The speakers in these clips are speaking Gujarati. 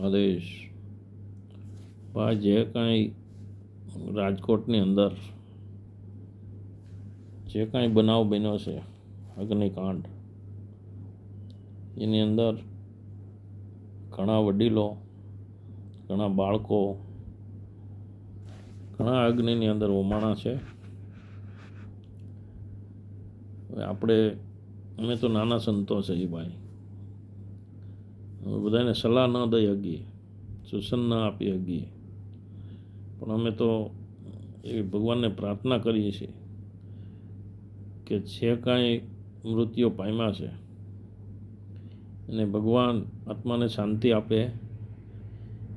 આદેશ. ભાઈ જે કાંઈ રાજકોટની અંદર જે કાંઈ બનાવ બન્યો છે, અગ્નિકાંડ, એની અંદર ઘણા વડીલો, ઘણા બાળકો, ઘણા અગ્નિની અંદર હોમાણા છે. આપણે, અમે તો નાના સંતો છે એ ભાઈ. બધાને સલાહ ન દઈ શકીએ, સૂચન ન આપી શકીએ. પણ અમે તો એવી ભગવાનને પ્રાર્થના કરીએ છીએ કે જે કાંઈ મૃત્યુ પામ્યા છે અને ભગવાન આત્માને શાંતિ આપે,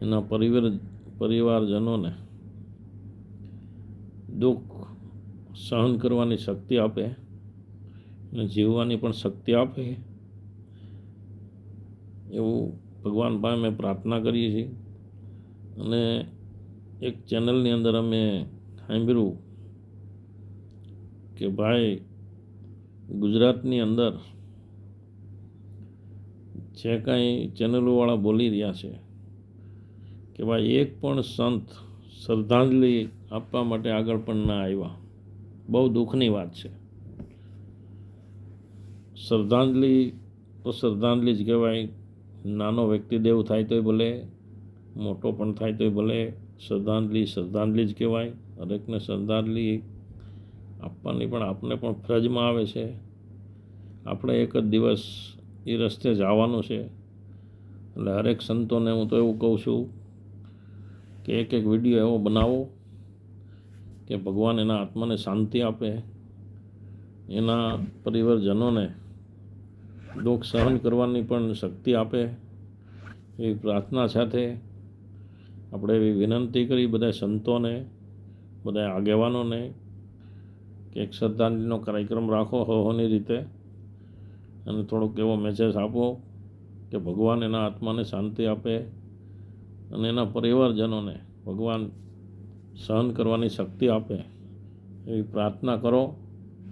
એના પરિવાર, પરિવારજનોને દુઃખ સહન કરવાની શક્તિ આપે અને જીવવાની પણ શક્તિ આપે એવું ભગવાન પાસે અમે પ્રાર્થના કરીએ છીએ. અને એક ચેનલની અંદર અમે સાંભળ્યું કે ભાઈ, ગુજરાતની અંદર જે કાંઈ ચેનલોવાળા બોલી રહ્યા છે કે ભાઈ, એક પણ સંત શ્રદ્ધાંજલિ આપવા માટે આગળ પણ ના આવ્યા. બહુ દુઃખની વાત છે. શ્રદ્ધાંજલિ તો શ્રદ્ધાંજલિ જ કહેવાય. નાનો વ્યક્તિ દેવ થાય તોય ભલે, મોટો પણ થાય તોય ભલે, શ્રદ્ધાંજલિ શ્રદ્ધાંજલિ જ કહેવાય, હરેકને શ્રદ્ધાંજલિ આપવાની પણ આપને પણ ફરજમાં આવે છે. આપણે એક જ દિવસ એ રસ્તે જવાનું છે. એટલે હરેક સંતોને હું તો એવું કહું છું કે એક એક વીડિયો એવો બનાવો કે ભગવાન એના આત્માને શાંતિ આપે, એના પરિવારજનોને દુઃખ સહન કરવાની પણ શક્તિ આપે. એવી પ્રાર્થના સાથે આપણે એવી વિનંતી કરી બધા સંતોને બધા આગેવાનોને કે એક શ્રદ્ધાંજલિનો કાર્યક્રમ રાખો હોની રીતે અને થોડોક એવો મેસેજ આપો કે ભગવાન એના આત્માને શાંતિ આપે અને એના પરિવારજનોને ભગવાન સહન કરવાની શક્તિ આપે. એવી પ્રાર્થના કરો.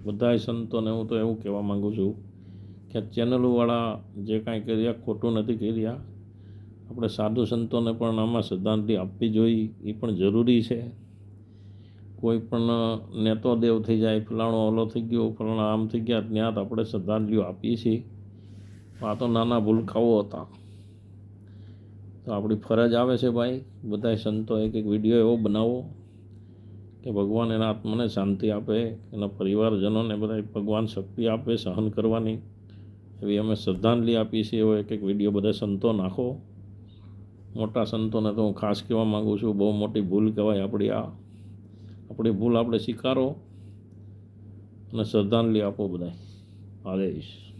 બધાય સંતોને હું તો એવું કહેવા માગું છું કે ચેનલોવાળા જે કાંઈ કરી રહ્યા, ખોટું નથી કર્યા આપણે સાધુ સંતોને પણ આમાં શ્રદ્ધાંજલિ આપવી જોઈએ, એ પણ જરૂરી છે. કોઈ પણ નેતો દેવ થઈ જાય, ફલાણો ઓલો થઈ ગયો, ફલાણો આમ થઈ ગયા, ત્યાં આપણે શ્રદ્ધાંજલિઓ આપીએ છીએ. આ તો નાના ભૂલકાઓ હતા. તો આપણી ફરજ આવે છે ભાઈ, બધાય સંતો એક એક વીડિયો એવો બનાવો કે ભગવાન એના આત્માને શાંતિ આપે, એના પરિવારજનોને બધા ભગવાન શક્તિ આપે, સહન કરવાની. એવી અમે શ્રદ્ધાંજલિ આપીએ છીએ, એવો એક એક વીડિયો બધા સંતો નાખો. મોટા સંતોને તો હું ખાસ કહેવા માગું છું, બહુ મોટી ભૂલ કહેવાય આપણી આ. આપણી ભૂલ આપણે સ્વીકારો અને શ્રદ્ધાંજલિ આપો બધાય. આદેશ